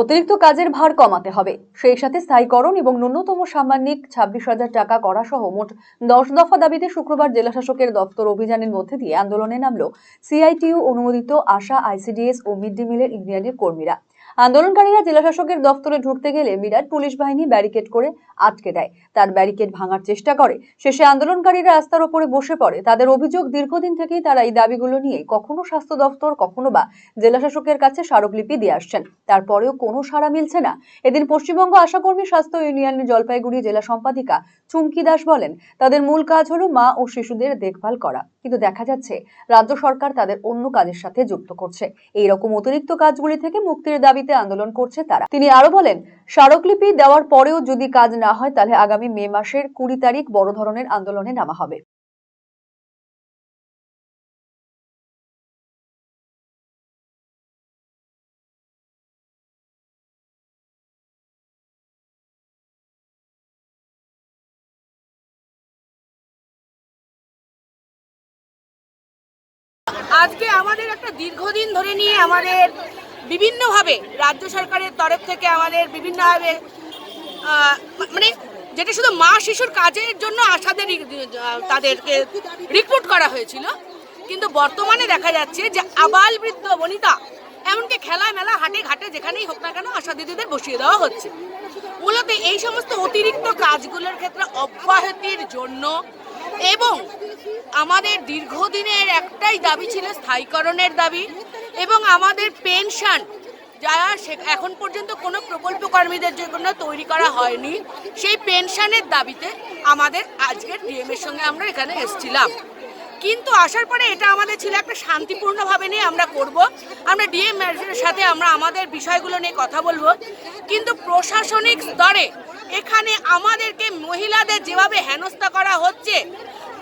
অতিরিক্ত কাজের ভার কমাতে হবে। সেই সাথে স্থায়ীকরণ এবং ন্যূনতম সাম্মানিক ছাব্বিশ হাজার টাকা করা সহ মোট দশ দফা দাবিতে শুক্রবার জেলাশাসকের দপ্তর অভিযানের মধ্যে দিয়ে আন্দোলনে নামল। সিআইটিউ অনুমোদিত আশা, আইসিডিএস ও মিড ডে মিলের ইউনিয়নের কর্মীরা। আন্দোলনকারীরা জেলাশাসকের দপ্তরে ঢুকতে গেলে বিরাট পুলিশ বাহিনী ব্যারিকেড করে আটকে দেয়। তার ব্যারিকেড ভাঙার চেষ্টা করে। শেষে আন্দোলনকারীরা রাস্তার ওপরে বসে পড়ে। তাদের অভিযোগ, দীর্ঘদিন থেকেই তারা এই দাবিগুলো নিয়ে কখনো স্বাস্থ্য দপ্তর কখনো বা জেলাশাসকের কাছে স্মারকলিপি দিয়ে আসছেন। তারপরেও কোনো সাড়া মিলছে না। এদিন পশ্চিমবঙ্গ আশাকর্মী স্বাস্থ্য ইউনিয়নের জলপাইগুড়ি জেলা সম্পাদিকা চুমকি দাস বলেন, তাদের মূল কাজ হলো মা ও শিশুদের দেখভাল করা। কিন্তু দেখা যাচ্ছে, রাজ্য সরকার তাদের অন্য কাজের সাথে যুক্ত করছে। এই রকম অতিরিক্ত কাজগুলি থেকে মুক্তির দাবিতে আন্দোলন করছে তারা। তিনি আরও বলেন, স্মারকলিপি দেওয়ার পরেও যদি কাজ না হয়, তাহলে আগামী মে মাসের কুড়ি তারিখ বড় ধরনের আন্দোলনে নামা হবে। আজকে আমাদের একটা দীর্ঘদিন ধরে নিয়ে আমাদের বিভিন্নভাবে রাজ্য সরকারের তরফ থেকে আমাদের বিভিন্নভাবে মানে যেটা শুধু মা শিশুর কাজের জন্য আশাদের তাদেরকে রিক্রুট করা হয়েছিল। কিন্তু বর্তমানে দেখা যাচ্ছে যে আবাল বৃদ্ধ বনিতা, এমনকি খেলা মেলা, হাটে ঘাটে যেখানেই হোক না কেন আশা দিদিদের বসিয়ে দেওয়া হচ্ছে। মূলত এই সমস্ত অতিরিক্ত কাজগুলোর ক্ষেত্রে অব্যাহতির জন্য এবং আমাদের দীর্ঘদিনের একটাই দাবি ছিল স্থায়ীকরণের দাবি। এবং আমাদের পেনশন যারা এখন পর্যন্ত কোনো প্রকল্প কর্মীদের জন্য তৈরি করা হয়নি, সেই পেনশনের দাবিতে আমাদের আজকের ডিএমের সঙ্গে আমরা এখানে এসেছিলাম। কিন্তু আসার পরে এটা আমাদের ছিল একটা শান্তিপূর্ণভাবে নিয়ে আমরা করব। আমরা ডিএম সাথে আমরা আমাদের বিষয়গুলো নিয়ে কথা বলব। কিন্তু প্রশাসনিক স্তরে এখানে আমাদেরকে মহিলাদের যেভাবে হেনস্থা করা হচ্ছে,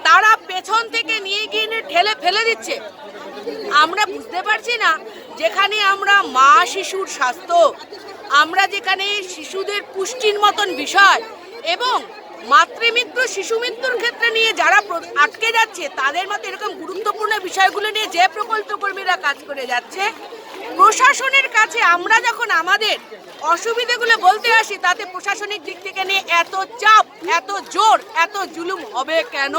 তারা পেছন থেকে নিয়ে গিয়ে ঠেলে ফেলে দিচ্ছে আমরা বুঝতে পারছি না যেখানে আমরা মা শিশুর স্বাস্থ্য, আমরা যেখানে শিশুদের পুষ্টির মতন বিষয় এবং মাতৃমিত্র শিশু মৃত্যুর ক্ষেত্রে নিয়ে যারা আটকে যাচ্ছে, তাদের মতো এরকম গুরুত্বপূর্ণ বিষয়গুলো নিয়ে যে প্রকল্প কর্মীরা কাজ করে যাচ্ছে, প্রশাসনের কাছে আমরা যখন আমাদের অসুবিধেগুলো বলতে আসি, তাতে প্রশাসনিক দিক থেকে নিয়ে এত চাপ, এত জোর, এত জুলুম হবে কেন?